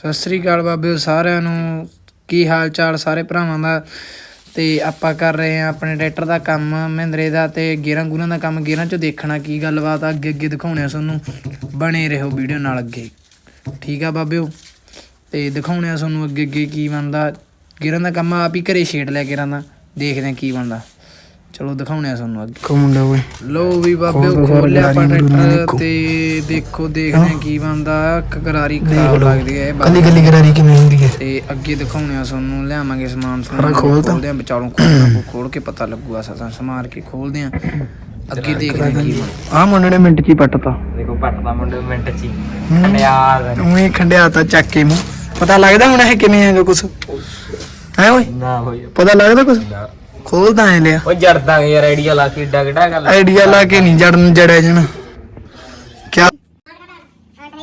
ਸਤਿ ਸ੍ਰੀ ਅਕਾਲ ਬਾਬਿਓ ਸਾਰਿਆਂ ਨੂੰ। ਕੀ ਹਾਲ ਚਾਲ ਸਾਰੇ ਭਰਾਵਾਂ ਦਾ? ਤੇ ਆਪਾਂ ਕਰ ਰਹੇ ਹਾਂ ਆਪਣੇ ਟਰੈਕਟਰ ਦਾ ਕੰਮ, ਮਹਿੰਦਰੇ ਦਾ ਤੇ ਗੇਰਾਂ ਗੂਰਾਂ ਦਾ ਕੰਮ। ਗੇਰਾਂ 'ਚੋਂ ਦੇਖਣਾ ਕੀ ਗੱਲਬਾਤ ਆ, ਅੱਗੇ ਅੱਗੇ ਦਿਖਾਉਣੇ ਆ ਤੁਹਾਨੂੰ। ਬਣੇ ਰਹੋ ਵੀਡੀਓ ਨਾਲ ਅੱਗੇ। ਠੀਕ ਆ ਬਾਬਿਓ ਤੇ ਦਿਖਾਉਣੇ ਆ ਤੁਹਾਨੂੰ ਅੱਗੇ ਅੱਗੇ ਕੀ ਬਣਦਾ। ਗੇਰਾਂ ਦਾ ਕੰਮ ਆਪ ਹੀ ਘਰੇ ਛੇੜ ਲਿਆ ਗੇਰਾਂ ਦਾ। ਦੇਖਦੇ ਆ ਕੀ ਬਣਦਾ। ਚਲੋ ਦਿਖਾਉਣੇ ਆ ਤੁਹਾਨੂੰ ਅੱਗੇ। ਕੋ ਮੁੰਡਾ ਓਏ? ਲੋ ਵੀ ਬਾਬਿਓ ਖੋਲ ਖੋਲ ਲਿਆ ਆਪਾਂ ਟਰੈਕਟਰ। ਤੇ ਦੇਖੋ ਦੇਖਦੇ ਆ ਕੀ ਬਣਦਾ। ਕਗਰਾਰੀ ਖਰਾਬ। ਲੱਗਦੀ ਹੈ ਇਹ ਕੱਲੀ। ਕੱਲੀ ਕਰਾਰੀ ਕਿਵੇਂ ਹੁੰਦੀ ਹੈ? ਤੇ ਅੱਗੇ ਦਿਖਾਉਣੇ ਆ ਤੁਹਾਨੂੰ ਲਿਆਵਾਂਗੇ ਸਮਾਨ ਸਾਰਾ ਤਾ? ਖੋਲਦੇ ਆ ਵਿਚਾਲੋਂ ਖੋਲਣਾ ਖੋਲ ਕੇ ਪਤਾ ਲੱਗੂਗਾ ਸਸਾਂ ਸਮਾਰ ਕੇ ਖੋਲਦੇ ਆ ਅੱਗੇ ਦੇਖਦੇ ਕੀ ਆ ਮੁੰਡੇ ਨੇ ਮਿੰਟ ਚ ਹੀ ਪੱਟਤਾ। ਦੇਖੋ ਪੱਟਦਾ ਮੁੰਡੇ ਮਿੰਟ ਚ ਹੀ। ਖੰਡਿਆਰ ਉਹੀ ਖੰਡਿਆ ਤਾਂ ਚੱਕ ਕੇ ਮੂੰਹ। ਪਤਾ ਲੱਗਦਾ ਹੁਣ ਇਹ ਕਿਵੇਂ ਹੈਗਾ ਕੁਛ? ਹੈ ਓਏ? ਨਾ ਹੋਈ। ਪਤਾ ਲੱਗਦਾ ਕੁਛ? ਖੋਲਦਾ ਐ ਲਿਆ। ਉਹ ਜੜਦਾ ਯਾਰ ਆਈਡੀਆ ਲਾ ਕੇ ਏਡਾ ਕਿੱਡਾ ਗੱਲ। ਆਈਡੀਆ ਲਾ ਕੇ ਨਹੀਂ ਜੜਨ ਜੜਿਆ ਜਣਾ। ਕਿ ਕਲਚ ਚਲਾ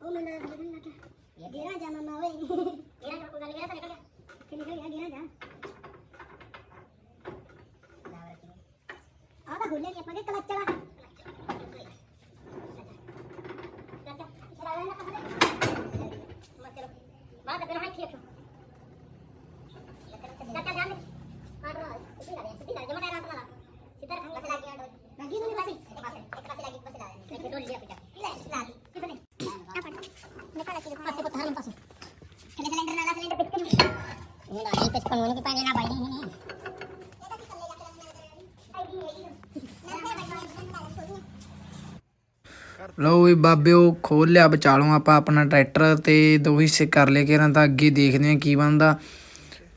ਬਾਅਦ ਵਿੱਚ ਨਾ ਠੀਕ ਚਾਚਾ ਜਾਨ ਦੇ ਹਾਂ ਬਰਾ ਸਿੱਧੀ ਲਾ ਦੇ ਸਿੱਧੀ ਲਾ ਦੇ ਜਮਾ ਟਾਇਰ ਲਾ ਸਿੱਧਾ ਰੱਖ ਬਸ ਲੱਗੀ ਆਟੋ ਲੱਗੀ ਨਹੀਂ ਬਸ ਇੱਕ ਪਾਸੇ ਇੱਕ ਪਾਸੇ ਲੱਗੀ ਬਸ ਲਾ ਦੇ ਇੱਕ ਡੋਲੀ ਜਿਹਾ ਪਿੱਛਾ ਲੈ ਲਾ ਦੀ ਕਿਥੇ ਨੇ ਆ ਫੜ ਨਿਕਾਲ ਕੇ ਪਾਸੇ ਕੋ ਧਾਰਨ ਪਾਸੇ ਥੱਲੇ ਸਿਲੰਡਰ ਨਾਲ ਸਿਲੰਡਰ ਪਿੱਟ ਕੇ ਇਹ ਨਾ ਇਹ ਪਿੱਛ ਕੋਣ ਨਹੀਂ ਪਾਣੀ ਨਾ ਬਾਈ ਨਹੀਂ ਇਹ ਤਾਂ ਕਿ ਥੱਲੇ ਜਾ ਕੇ ਆਈਡੀ ਹੈਗੀ ਨਾ ਨਾ ਬਾਈ ਲਓ ਵੀ ਬਾਬਿਓ ਖੋਲ ਲਿਆ ਵਿਚਾਲੋਂ ਆਪਾਂ ਆਪਣਾ ਟਰੈਕਟਰ ਤੇ ਦੋ ਹਿੱਸੇ ਕਰ ਲਏ ਕਿਰਾਂ ਤਾਂ ਅੱਗੇ ਦੇਖਦੇ ਆ ਕੀ ਬਣਦਾ।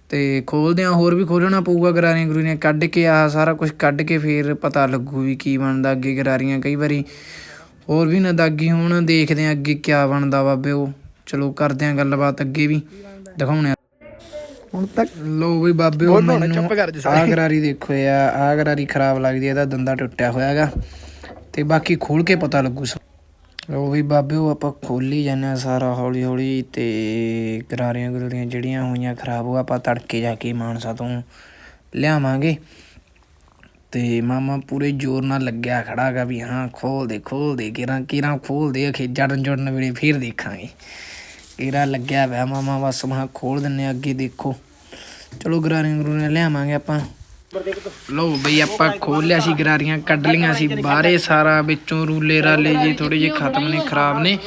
ਤੇ ਖੋਲਦੇ ਆ ਹੋਰ ਵੀ ਖੋਲਣਾ ਪਊਗਾ ਗਰਾਰੀਆਂ ਗਰੂਰੀਆਂ ਕੱਢ ਕੇ ਆ ਸਾਰਾ ਕੁਝ ਕੱਢ ਕੇ ਫੇਰ ਪਤਾ ਲੱਗੂ ਵੀ ਕੀ ਬਣਦਾ ਅੱਗੇ ਗਰਾਰੀਆਂ ਕਈ ਵਾਰੀ। ਹੋਰ ਵੀ ਨਾ ਦਾਗੀ ਹੋਣ ਦੇਖਦੇ ਆ ਅੱਗੇ ਕੀ ਬਣਦਾ ਬਾਬਿਓ ਚਲੋ ਕਰਦੇ ਆ ਗੱਲਬਾਤ ਅੱਗੇ ਵੀ ਦਿਖਾਉਣੇ ਆ ਹੁਣ ਤੱਕ ਲੋ ਵੀ ਬਾਬਿਓ ਮੈਨੂੰ। ਆਹ ਗਰਾਰੀ ਦੇਖੋ ਯਾ ਆਹ ਗਰਾਰੀ ਖਰਾਬ ਲੱਗਦੀ ਹੈ ਇਹਦਾ ਦੰਦਾ ਟੁੱਟਿਆ ਹੋਇਆ ਹੈਗਾ। ਤੇ ਬਾਕੀ ਖੋਲ ਕੇ ਪਤਾ ਲੱਗੂ ਸ- ਵੀ ਬਾਬੇ ਉਹ ਆਪਾਂ ਖੋਲੀ ਜਾਂਦੇ ਹਾਂ ਸਾਰਾ ਹੌਲੀ ਹੌਲੀ ਤੇ ਗਰਾਰੀਆਂ ਗਰੂਰੀਆਂ ਜਿਹੜੀਆਂ ਹੋਈਆਂ ਖਰਾਬ ਉਹ ਆਪਾਂ ਤੜਕੇ ਜਾ ਕੇ ਮਾਨਸਾ ਤੋਂ ਲਿਆਵਾਂਗੇ। ਤੇ ਮਾਮਾ ਪੂਰੇ ਜ਼ੋਰ ਨਾਲ ਲੱਗਿਆ ਖੜਾ ਹੈਗਾ ਵੀ ਹਾਂ ਖੋਲ ਦੇ ਖੋਲ ਦੇ ਕਿਰਾਂ ਕਿਰਾਂ ਖੋਲ ਦੇ ਅਖੇ ਜੜਨ ਜੜਨ ਵੇਲੇ ਫੇਰ ਦੇਖਾਂਗੇ। ਕਿਰਾ ਲੱਗਿਆ ਹੋਇਆ ਮਾਮਾ ਬਸ ਮਹਾ ਖੋਲ ਦਿੰਨੇ ਆ, ਅੱਗੇ ਦੇਖੋ। ਚਲੋ ਗਰਾਰੀਆਂ ਗਰੂਰੀਆਂ ਲਿਆਵਾਂਗੇ ਆਪਾਂ। ਲਓ ਬਈ ਆਪਾਂ ਖੋਲ ਲਿਆ ਸੀ ਗਰਾਰੀਆਂ, ਕੱਢ ਲੀਆਂ ਸੀ ਬਾਹਰੇ ਸਾਰਾ ਵਿੱਚੋਂ ਰੂਲੇ ਰਾਲੇ ਜੇ ਥੋੜੇ ਜਿਹੇ ਖਤਮ ਨੇ, ਖਰਾਬ ਨੇ।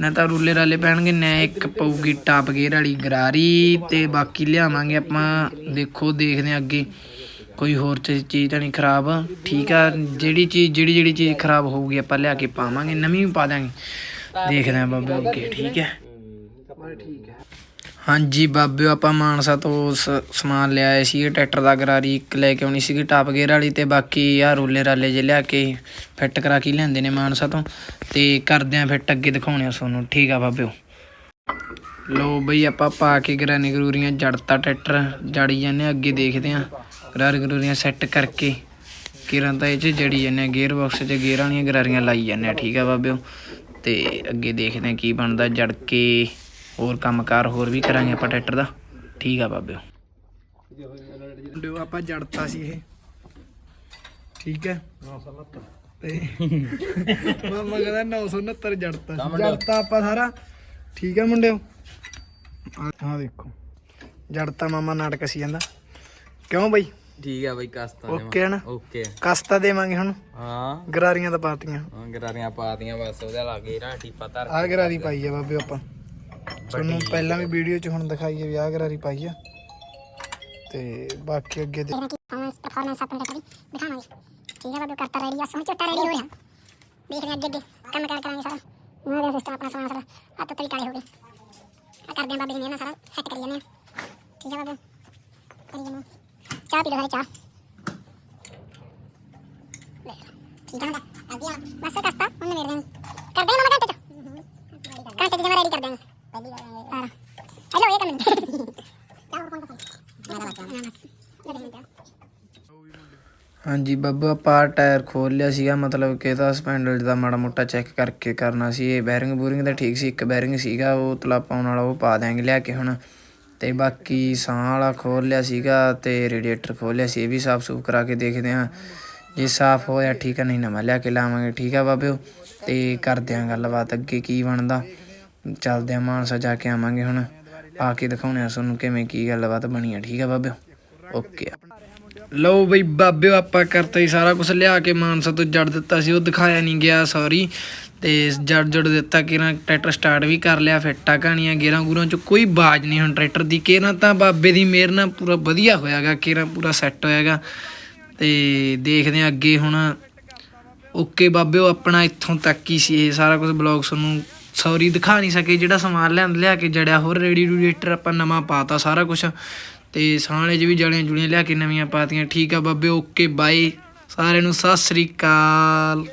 ਨਾ ਤਾਂ ਰੂਲੇ ਰਾਲੇ ਪੈਣਗੇ, ਨਾ ਇੱਕ ਪਊਗੀ ਟਾਪ ਗੇਅਰ ਵਾਲੀ ਗਰਾਰੀ ਤੇ ਬਾਕੀ ਲਿਆਵਾਂਗੇ ਆਪਾਂ। ਦੇਖੋ, ਦੇਖਦੇ ਹਾਂ ਅੱਗੇ। ਕੋਈ ਹੋਰ ਚ- ਚੀਜ਼ ਤਾਂ ਨਹੀਂ ਖਰਾਬ। ਠੀਕ ਆ, ਜਿਹੜੀ ਚੀਜ਼, ਜਿਹੜੀ ਜਿਹੜੀ ਚੀਜ਼ ਖਰਾਬ ਹੋਊਗੀ ਆਪਾਂ ਲਿਆ ਕੇ ਪਾਵਾਂਗੇ, ਨਵੀਂ ਵੀ ਪਾ ਦਾਂਗੇ ਦੇਖਦੇ ਹਾਂ ਬਾਬੇ ਅੱਗੇ ਠੀਕ ਹੈ। ਹਾਂਜੀ ਬਾਬਿਓ, ਆਪਾਂ ਮਾਨਸਾ ਤੋਂ ਸ- ਸਮਾਨ ਲਿਆਏ ਸੀ ਟਰੈਕਟਰ ਦਾ ਗਰਾਰੀ ਇੱਕ ਲੈ ਕੇ ਆਉਣੀ ਸੀਗੀ, ਟਾਪ ਗੇਅਰ ਵਾਲੀ ਤੇ ਬਾਕੀ ਆ ਰੋਲੇ ਰਾਲੇ ਜੇ ਲਿਆ ਕੇ ਫਿੱਟ ਕਰਾ ਕੇ ਲਿਆਂਦੇ ਨੇ ਮਾਨਸਾ ਤੋਂ। ਤੇ ਕਰਦੇ ਆਂ ਫਿੱਟ ਅੱਗੇ ਦਿਖਾਉਣੇ ਆ ਤੁਹਾਨੂੰ, ਠੀਕ ਆ ਬਾਬਿਓ? ਲੋ ਬਈ, ਆਪਾਂ ਪਾ ਕੇ ਗਰਾਨੀ ਗਰੂਰੀਆਂ ਜੜਤਾ ਟਰੈਕਟਰ, ਜੜੀ ਜਾਂਦੇ ਹਾਂ, ਅੱਗੇ ਦੇਖਦੇ ਆ ਗਰਾਰ ਗਰੂਰੀਆਂ ਸੈੱਟ ਕਰਕੇ ਕਿਰਾਂ ਤਾਂ ਇਹ ਚ ਜੜੀ ਜਾਂਦੇ ਹਾਂ, ਗੇਅਰ ਬਾਕਸ 'ਚ ਗੇਅਰ ਵਾਲੀਆਂ ਗਰਾਰੀਆਂ ਲਾਈ ਜਾਂਦੇ ਆ ਠੀਕ ਆ ਬਾਬਿਓ? ਤੇ ਅੱਗੇ ਦੇਖਦੇ ਆ ਕੀ ਬਣਦਾ, ਜੜ ਕੇ ਹੋਰ ਕੰਮਕਾਰ ਹੋਰ ਵੀ ਕਰਾਂਗੇ ਆਪਾਂ ਟਰੈਕਟਰ ਦਾ। ਠੀਕ ਆ ਬਾਬਿਓ ਮੁੰਡਿਓ ਆਪਾਂ ਜੜਤਾ ਸੀ ਇਹ। ਠੀਕ ਹੈ? 969 ਤੇ ਮਾਮਾ ਕਹਿੰਦਾ 969 ਜੜਤਾ। ਸੀ ਜੜਤਾ ਆਪਾਂ ਸਾਰਾ। ਠੀਕ ਹੈ ਮੁੰਡਿਓ? ਆਹ ਆਹ ਦੇਖੋ। ਜੜਤਾ ਮਾਮਾ ਨਾਟਕ ਸੀ ਜਾਂਦਾ। ਕਿਉਂ ਬਈ? ਠੀਕ ਆ ਬਈ ਕਸਤਾ ਓਕੇ ਹੈ ਨਾ? ਓਕੇ। ਕਸਤਾ ਦੇਵਾਂਗੇ ਹੁਣ। ਹਾਂ। ਗਰਾਰੀਆਂ ਤਾਂ ਪਾਤੀਆਂ। ਹਾਂ, ਗਰਾਰੀਆਂ ਪਾਤੀਆਂ ਬਸ ਉਹਦੇ ਲਾਗੇ ਰਾਟੀ ਪਤਾ ਆਹ ਗਰਾਰੀ ਪਾਈ ਆ ਬਾਬੇ ਆਪਾਂ। ਤੁਹਾਨੂੰ ਪਹਿਲਾਂ ਵੀ ਵੀਡੀਓ 'ਚ ਹੁਣ ਦਿਖਾਈ ਹੈ ਵੀ ਆਹ ਗਰਾਰੀ ਪਾਈ ਆ। ਤੇ ਬਾਕੀ ਅੱਗੇ ਦੇ ਪਰਫਾਰਮੈਂਸ ਪਰਫਾਰਮੈਂਸ ਆਪਣੇ ਟੱਕਰੀ ਦਿਖਾਵਾਂਗੇ। ਠੀਕ ਹੈ ਬਾਬੇ ਕਰਤਾ ਰੈਡੀ ਆ ਸੋਹਣਾ ਝੋਟਾ ਰੈਡੀ ਹੋ ਰਿਹਾ ਦੇਖਦੇ ਅੱਗੇ ਅੱਗੇ ਕੰਮ ਕਾਰ ਕਰਾਂਗੇ ਸਾਰਾ। ਮੈਂ ਦੇ ਸਿਸਟਮ ਆਪਣਾ ਸਮਾਨ ਸਾਰਾ। ਹੱਥ ਤਰੀ ਕਾਲੇ ਹੋ ਗਏ ਆ ਕਰਦੇ ਹਾਂ ਬਾਬੇ ਜੀ ਨੇ ਨਾ ਸਾਰਾ ਸੈੱਟ ਕਰੀ ਜਾਂਦੇ ਹਾਂ ਠੀਕ ਹੈ ਬਾਬੇ। ਕਰੀ ਜਾਂਦੇ। ਚਾਹ ਪੀ ਲਓ ਸਾਰੇ ਚਾਹ। ਠੀਕ ਹੈ ਨਾ ਅੱਗੇ ਆ ਬਸ ਕਸਤਾ ਉਹਨੇ ਮੇਰੇ ਦੇਣ ਕਰਦੇ ਹਾਂ ਮਾਮਾ ਘੰਟੇ ਚ ਘੰਟੇ ਚ ਜਮਾ ਰੈਡੀ ਕਰ ਦਾਂਗੇ ਪਹਿਲੀ ਵਾਰ ਹੈਲੋ ਇਹ ਕੰਮ ਚਾਹ ਹੋਰ ਕੌਣ ਕਾ ਮੇਰਾ ਬੱਚਾ ਹਾਂਜੀ ਬੱਬੂ, ਆਪਾਂ ਟਾਇਰ ਖੋਲ ਲਿਆ ਸੀਗਾ, ਮਤਲਬ ਕਿ ਇਹਦਾ ਸਪੈਂਡਲ ਦਾ ਮਾੜਾ ਮੋਟਾ ਚੈੱਕ ਕਰਕੇ ਕਰਨਾ ਸੀ। ਇਹ ਬੈਰਿੰਗ ਬੂਰਿੰਗ ਤਾਂ ਠੀਕ ਸੀ, ਇੱਕ ਬੈਰਿੰਗ ਸੀਗਾ, ਉਹ ਤਲਾ ਪਾਉਣ ਵਾਲਾ ਉਹ ਪਾ ਦਿਆਂਗੇ ਲਿਆ ਕੇ ਹੁਣ। ਤੇ ਬਾਕੀ ਸਾਹ ਵਾਲਾ ਖੋਲ ਲਿਆ ਸੀਗਾ ਤੇ ਰੇਡੀਏਟਰ ਖੋਲ ਲਿਆ ਸੀ, ਇਹ ਵੀ ਸਾਫ਼ ਸੂਫ ਕਰਾ ਕੇ ਦੇਖਦੇ ਹਾਂ। ਜੇ ਸਾਫ਼ ਹੋਇਆ ਠੀਕ ਆ, ਨਹੀਂ ਨਵਾਂ ਲਿਆ ਕੇ ਲਾਵਾਂਗੇ, ਠੀਕ ਆ ਬਾਬਿਓ? ਤੇ ਕਰਦੇ ਹਾਂ ਗੱਲਬਾਤ ਅੱਗੇ ਕੀ ਬਣਦਾ। ਚੱਲਦੇ ਆ ਮਾਨਸਾ ਜਾ ਕੇ ਆਵਾਂਗੇ ਹੁਣ। ਆ ਕੇ ਦਿਖਾਉਣੇ ਆ ਤੁਹਾਨੂੰ ਕਿਵੇਂ ਕੀ ਗੱਲਬਾਤ ਬਣੀ ਆ, ਠੀਕ ਆ ਬਾਬਿਓ? ਓਕੇ ਲਓ ਬਈ ਬਾਬਿਓ ਆਪਾਂ ਕਰਤਾ ਹੀ ਸਾਰਾ ਕੁਝ ਲਿਆ ਕੇ ਮਾਨਸਾ ਤੋਂ ਜੜ ਦਿੱਤਾ ਸੀ, ਉਹ ਦਿਖਾਇਆ ਨਹੀਂ ਗਿਆ ਸੌਰੀ ਤੇ ਜੜ ਜੜ ਦਿੱਤਾ ਕਿਰਾਂ ਟਰੈਕਟਰ ਸਟਾਰਟ ਵੀ ਕਰ ਲਿਆ, ਫਿਰ ਕਹਾਣੀਆਂ ਗੇਰਾਂ ਗੂਰਾਂ ਚ ਕੋਈ ਬਾਜ ਨਹੀਂ ਹੁਣ ਟਰੈਕਟਰ ਦੀ ਕਿਰਾਂ ਤਾਂ ਬਾਬੇ ਦੀ ਮਿਹਰ ਨਾਲ ਪੂਰਾ ਵਧੀਆ ਹੋਇਆਗਾ ਕਿਰਾਂ ਪੂਰਾ ਸੈੱਟ ਹੋਇਆਗਾ। ਤੇ ਦੇਖਦੇ ਆ ਅੱਗੇ ਹੁਣ। ਓਕੇ ਬਾਬਿਓ ਆਪਣਾ ਇੱਥੋਂ ਤੱਕ ਹੀ ਸੀ ਇਹ ਸਾਰਾ ਕੁਝ ਬਲੌਗ ਤੁਹਾਨੂੰ ਸੌਰੀ ਦਿਖਾ ਨਹੀਂ ਸਕੇ, ਜਿਹੜਾ ਸਮਾਨ ਲਿਆਂਦ ਲਿਆ ਕੇ ਜੜਿਆ, ਹੋਰ ਰੇਡੀ ਰੂਡੀਏਟਰ ਆਪਾਂ ਨਵਾਂ ਪਾਤਾ ਸਾਰਾ ਕੁਝ ਤੇ ਸਾਲੇ 'ਚ ਵੀ ਜੜੀਆਂ ਜੁੜੀਆਂ ਲਿਆ ਕੇ ਨਵੀਆਂ ਪਾਤੀਆਂ। ਠੀਕ ਆ ਬਾਬੇ ਓਕੇ ਬਾਏ ਸਾਰਿਆਂ ਨੂੰ ਸਤਿ ਸ੍ਰੀ ਅਕਾਲ।